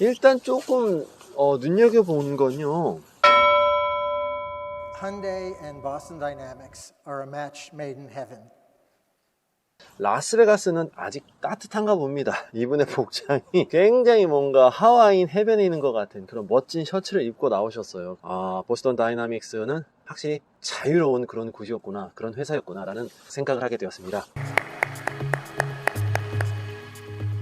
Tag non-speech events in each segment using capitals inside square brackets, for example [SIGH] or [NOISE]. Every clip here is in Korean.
일단 조금 어, 눈여겨보는 건요. Hyundai and Boston Dynamics are a match made in heaven. 라스베가스는 아직 따뜻한가 봅니다. 이분의 복장이 [LAUGHS] 굉장히 뭔가 하와이인 해변에 있는 것 같은 그런 멋진 셔츠를 입고 나오셨어요. 아, 보스턴 다이나믹스는 확실히 자유로운 그런 곳이었구나, 그런 회사였구나라는 생각을 하게 되었습니다.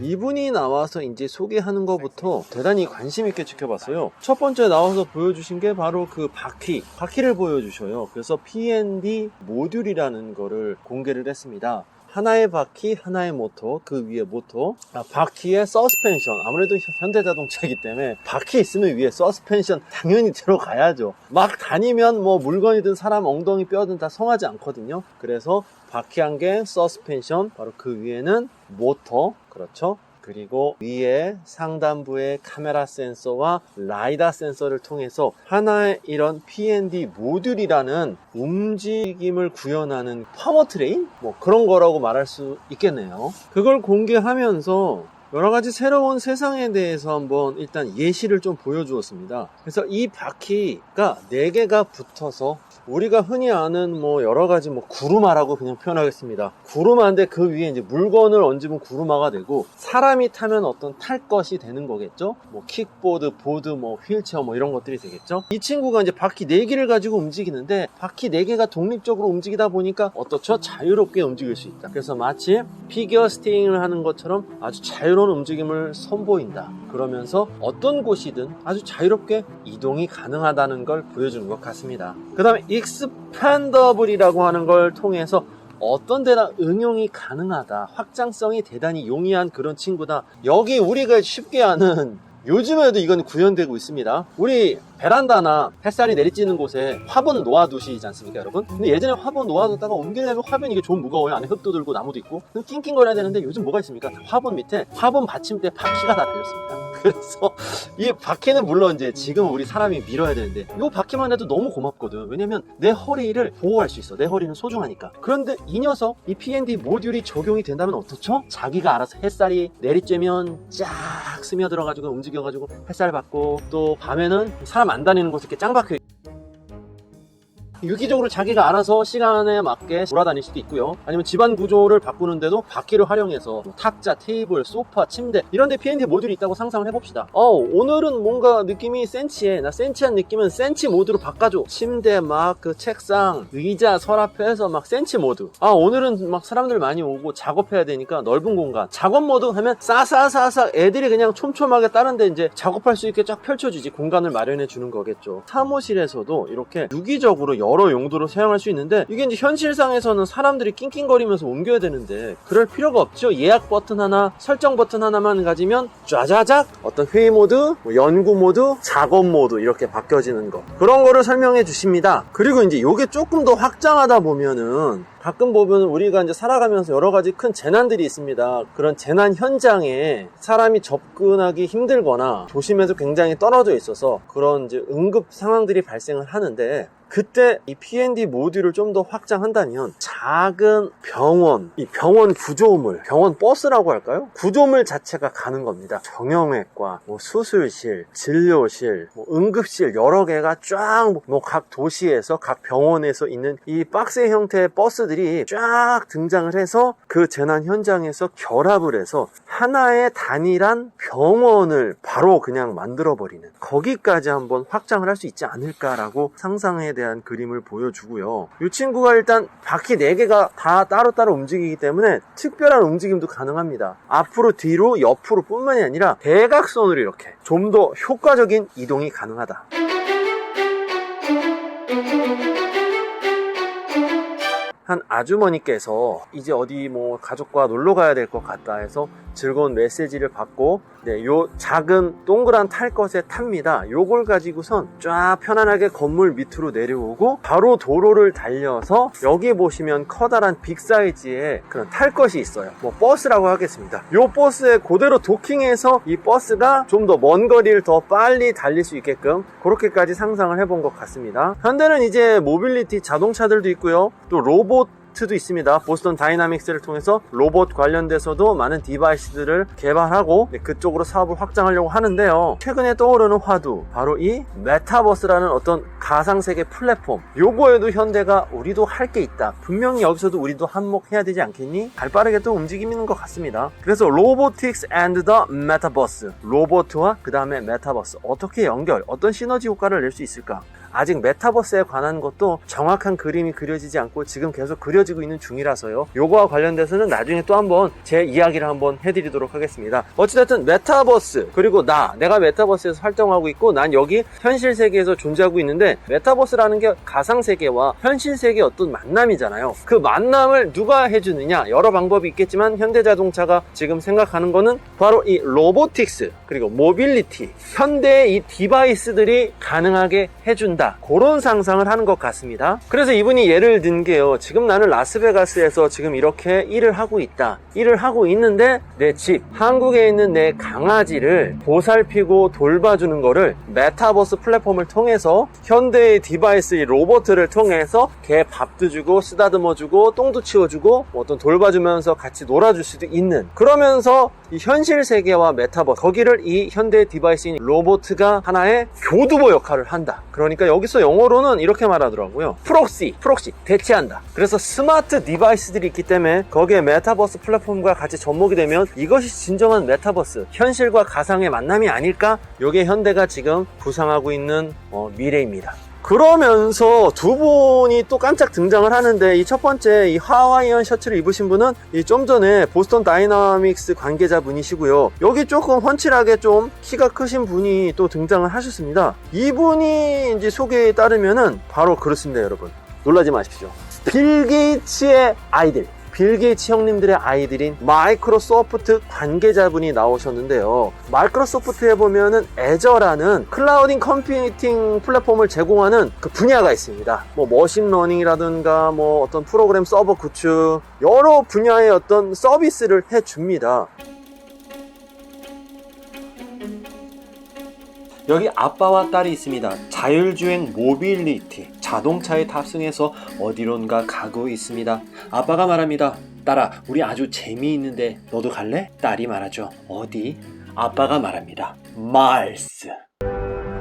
이분이 나와서 이제 소개하는 것부터 대단히 관심 있게 지켜봤어요. 첫 번째 나와서 보여주신 게 바로 그 바퀴, 바퀴를 보여주셔요. 그래서 P&D 모듈이라는 거를 공개를 했습니다. 하나의 바퀴, 하나의 모터, 그 위에 모터, 아, 바퀴에 서스펜션. 아무래도 현대 자동차이기 때문에 바퀴 있으면 위에 서스펜션 당연히 들어가야죠. 막 다니면 뭐 물건이든 사람 엉덩이 뼈든 다 성하지 않거든요. 그래서 바퀴 한 개, 서스펜션, 바로 그 위에는 모터, 그렇죠. 그리고 위에 상단부의 카메라 센서와 라이다 센서를 통해서 하나의 이런 P&D 모듈이라는 움직임을 구현하는 파워트레인? 뭐 그런 거라고 말할 수 있겠네요. 그걸 공개하면서 여러 가지 새로운 세상에 대해서 한번 일단 예시를 좀 보여주었습니다. 그래서 이 바퀴가 4개가 붙어서 우리가 흔히 아는 뭐 여러 가지 뭐 구루마라고 그냥 표현하겠습니다. 구루마인데 그 위에 이제 물건을 얹으면 구루마가 되고 사람이 타면 어떤 탈 것이 되는 거겠죠? 뭐 킥보드, 보드, 뭐 휠체어 뭐 이런 것들이 되겠죠? 이 친구가 이제 바퀴 4개를 가지고 움직이는데 바퀴 4개가 독립적으로 움직이다 보니까 어떻죠? 자유롭게 움직일 수 있다. 그래서 마치 피겨 스티잉을 하는 것처럼 아주 자유 로운 움직임을 선보인다. 그러면서 어떤 곳이든 아주 자유롭게 이동이 가능하다는 걸 보여주는 것 같습니다. 그 다음에 익스팬더블이라고 하는 걸 통해서 어떤 데나 응용이 가능하다. 확장성이 대단히 용이한 그런 친구다. 여기 우리가 쉽게 아는 요즘에도 이건 구현되고 있습니다. 우리 베란다나 햇살이 내리쬐는 곳에 화분 놓아두시지 않습니까, 여러분? 근데 예전에 화분 놓아뒀다가 옮기려면 화분이 이게 좀 무거워요. 안에 흙도 들고 나무도 있고. 낑낑거려야 되는데 요즘 뭐가 있습니까? 화분 밑에 화분 받침대 바퀴가 다 달렸습니다. [LAUGHS] 그래서 이 바퀴는 물론 이제 지금 우리 사람이 밀어야 되는데 이 바퀴만 해도 너무 고맙거든. 왜냐면 내 허리를 보호할 수 있어. 내 허리는 소중하니까. 그런데 이 녀석, 이 P&D 모듈이 적용이 된다면 어떻죠? 자기가 알아서 햇살이 내리쬐면 쫙 스며들어가지고 움직여가지고 햇살 받고 또 밤에는 사람 안 다니는 곳에 이렇게 짱 박혀 유기적으로 자기가 알아서 시간에 맞게 돌아다닐 수도 있고요. 아니면 집안 구조를 바꾸는데도 바퀴를 활용해서 뭐 탁자, 테이블, 소파, 침대 이런 데 P&D 모듈이 있다고 상상을 해봅시다. 어, 오늘은 뭔가 느낌이 센치해. 나 센치한 느낌은 센치 모드로 바꿔줘. 침대 막 그 책상, 의자, 서랍해서 막 센치 모드. 아, 오늘은 막 사람들 많이 오고 작업해야 되니까 넓은 공간. 작업 모드 하면 싸싸싸싸 애들이 그냥 촘촘하게 다른 데 이제 작업할 수 있게 쫙 펼쳐주지 공간을 마련해 주는 거겠죠. 사무실에서도 이렇게 유기적으로 여러 용도로 사용할 수 있는데 이게 이제 현실상에서는 사람들이 낑낑거리면서 옮겨야 되는데 그럴 필요가 없죠. 예약 버튼 하나, 설정 버튼 하나만 가지면 짜자작 어떤 회의 모드, 뭐 연구 모드, 작업 모드 이렇게 바뀌어지는 거 그런 거를 설명해 주십니다. 그리고 이제 이게 조금 더 확장하다 보면은 가끔 보면 우리가 이제 살아가면서 여러 가지 큰 재난들이 있습니다. 그런 재난 현장에 사람이 접근하기 힘들거나 조심해서 굉장히 떨어져 있어서 그런 이제 응급 상황들이 발생을 하는데 그때 이 P&D 모듈을 좀 더 확장한다면 작은 병원, 이 병원 구조물, 병원 버스라고 할까요? 구조물 자체가 가는 겁니다. 정형외과, 뭐 수술실, 진료실, 뭐 응급실 여러 개가 쫙 뭐 각 도시에서 각 병원에서 있는 이 박스 형태의 버스들이 쫙 등장을 해서 그 재난 현장에서 결합을 해서 하나의 단일한 병원을 바로 그냥 만들어 버리는 거기까지 한번 확장을 할 수 있지 않을까라고 상상에 대한 그림을 보여주고요. 이 친구가 일단 바퀴 4개가 다 따로따로 움직이기 때문에 특별한 움직임도 가능합니다. 앞으로 뒤로 옆으로 뿐만이 아니라 대각선으로 이렇게 좀 더 효과적인 이동이 가능하다. 한 아주머니께서 이제 어디 뭐 가족과 놀러 가야 될 것 같다 해서 즐거운 메시지를 받고 네, 요 작은 동그란 탈 것에 탑니다. 요걸 가지고선 쫙 편안하게 건물 밑으로 내려오고 바로 도로를 달려서 여기 보시면 커다란 빅 사이즈의 그런 탈 것이 있어요. 뭐 버스라고 하겠습니다. 요 버스에 그대로 도킹해서 이 버스가 좀 더 먼 거리를 더 빨리 달릴 수 있게끔 그렇게까지 상상을 해본 것 같습니다. 현대는 이제 모빌리티 자동차들도 있고요. 또 로봇 로보트도 있습니다. 보스턴 다이나믹스를 통해서 로봇 관련돼서도 많은 디바이스들을 개발하고 네, 그쪽으로 사업을 확장하려고 하는데요. 최근에 떠오르는 화두 바로 이 메타버스라는 어떤 가상세계 플랫폼. 요거에도 현대가 우리도 할 게 있다. 분명히 여기서도 우리도 한몫해야 되지 않겠니? 발 빠르게 또 움직이는 것 같습니다. 그래서 로보틱스 앤드 더 메타버스. 로보트와 그 다음에 메타버스. 어떻게 연결, 어떤 시너지 효과를 낼 수 있을까? 아직 메타버스에 관한 것도 정확한 그림이 그려지지 않고 지금 계속 그려지고 있는 중이라서요. 요거와 관련돼서는 나중에 또 한번 제 이야기를 한번 해드리도록 하겠습니다. 어찌됐든 메타버스 그리고 나 내가 메타버스에서 활동하고 있고 난 여기 현실 세계에서 존재하고 있는데 메타버스라는 게 가상 세계와 현실 세계의 어떤 만남이잖아요. 그 만남을 누가 해주느냐 여러 방법이 있겠지만 현대자동차가 지금 생각하는 거는 바로 이 로보틱스 그리고 모빌리티 현대의 이 디바이스들이 가능하게 해준다. 그런 상상을 하는 것 같습니다. 그래서 이분이 예를 든 게요. 지금 나는 라스베가스에서 지금 이렇게 일을 하고 있다. 일을 하고 있는데 내 집, 한국에 있는 내 강아지를 보살피고 돌봐주는 거를 메타버스 플랫폼을 통해서 현대의 디바이스 이 로봇을 통해서 개 밥도 주고 쓰다듬어 주고 똥도 치워주고 뭐 어떤 돌봐주면서 같이 놀아줄 수도 있는 그러면서 이 현실 세계와 메타버스 거기를 이 현대 디바이스인 로봇가 하나의 교두보 역할을 한다. 그러니까 여기서 영어로는 이렇게 말하더라고요. 프록시, 프록시 대체한다. 그래서 스마트 디바이스들이 있기 때문에 거기에 메타버스 플랫폼과 같이 접목이 되면 이것이 진정한 메타버스 현실과 가상의 만남이 아닐까? 이게 현대가 지금 구상하고 있는 어, 미래입니다. 그러면서 두 분이 또 깜짝 등장을 하는데 이 첫 번째 이 하와이안 셔츠를 입으신 분은 이 좀 전에 보스턴 다이나믹스 관계자분이시고요. 여기 조금 훤칠하게 좀 키가 크신 분이 또 등장을 하셨습니다. 이분이 이제 소개에 따르면은 바로 그렇습니다, 여러분. 놀라지 마십시오. 빌 게이츠의 아이들. 빌 게이츠 형님들의 아이들인 마이크로소프트 관계자분이 나오셨는데요. 마이크로소프트에 보면은 애저라는 클라우딩 컴퓨팅 플랫폼을 제공하는 그 분야가 있습니다. 뭐 머신러닝이라든가 뭐 어떤 프로그램 서버 구축 여러 분야의 어떤 서비스를 해줍니다. 여기 아빠와 딸이 있습니다. 자율주행 모빌리티. 자동차에 탑승해서 어디론가 가고 있습니다. 아빠가 말합니다. 딸아, 우리 아주 재미있는데 너도 갈래? 딸이 말하죠. 어디? 아빠가 말합니다. 마르스.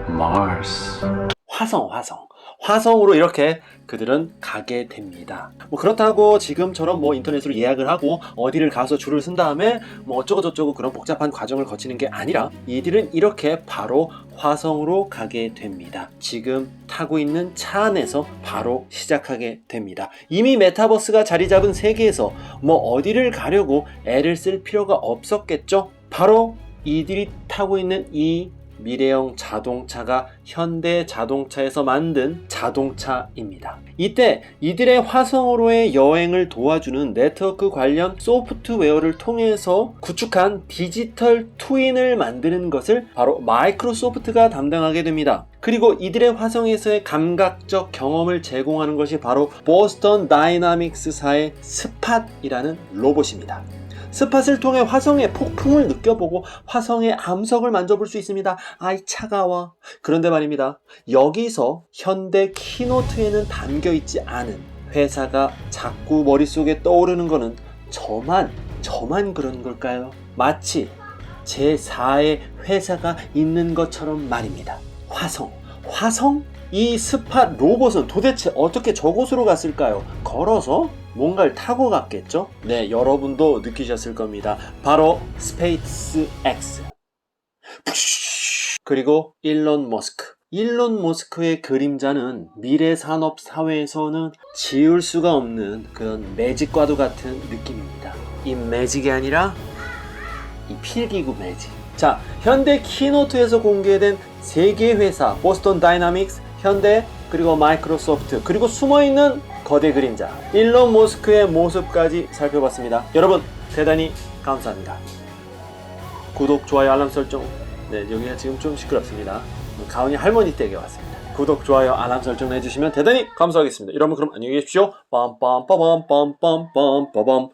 Mars. 화성, 화성. 화성으로 이렇게 그들은 가게 됩니다. 뭐 그렇다고 지금처럼 뭐 인터넷으로 예약을 하고 어디를 가서 줄을 쓴 다음에 뭐 어쩌고 저쩌고 그런 복잡한 과정을 거치는 게 아니라 이들은 이렇게 바로 화성으로 가게 됩니다. 지금 타고 있는 차 안에서 바로 시작하게 됩니다. 이미 메타버스가 자리 잡은 세계에서 뭐 어디를 가려고 애를 쓸 필요가 없었겠죠? 바로 이들이 타고 있는 이 미래형 자동차가 현대 자동차에서 만든 자동차입니다. 이때 이들의 화성으로의 여행을 도와주는 네트워크 관련 소프트웨어를 통해서 구축한 디지털 트윈을 만드는 것을 바로 마이크로소프트가 담당하게 됩니다. 그리고 이들의 화성에서의 감각적 경험을 제공하는 것이 바로 보스턴 다이나믹스사의 스팟이라는 로봇입니다. 스팟을 통해 화성의 폭풍을 느껴보고 화성의 암석을 만져볼 수 있습니다. 아이 차가워. 그런데 말입니다. 여기서 현대 키노트에는 담겨 있지 않은 회사가 자꾸 머릿속에 떠오르는 거는 저만 저만 그런 걸까요? 마치 제4의 회사가 있는 것처럼 말입니다. 화성. 화성? 이 스팟 로봇은 도대체 어떻게 저곳으로 갔을까요? 걸어서? 뭔가를 타고 갔겠죠? 네, 여러분도 느끼셨을 겁니다. 바로 스페이스 X. 그리고 일론 머스크. 일론 머스크의 그림자는 미래 산업 사회에서는 지울 수가 없는 그런 매직과도 같은 느낌입니다. 이 매직이 아니라 이 필기구 매직. 자, 현대 키노트에서 공개된 세 개 회사 보스턴 다이나믹스, 현대 그리고 마이크로소프트 그리고 숨어있는 거대 그림자 일론 머스크의 모습까지 살펴봤습니다. 여러분 대단히 감사합니다. 구독, 좋아요, 알람 설정. 네, 여기가 지금 좀 시끄럽습니다. 가은이 할머니 댁에 왔습니다. 구독, 좋아요, 알람 설정 해주시면 대단히 감사하겠습니다. 여러분 그럼 안녕히 계십시오. 빰빰빠밤빰빰빰빰빰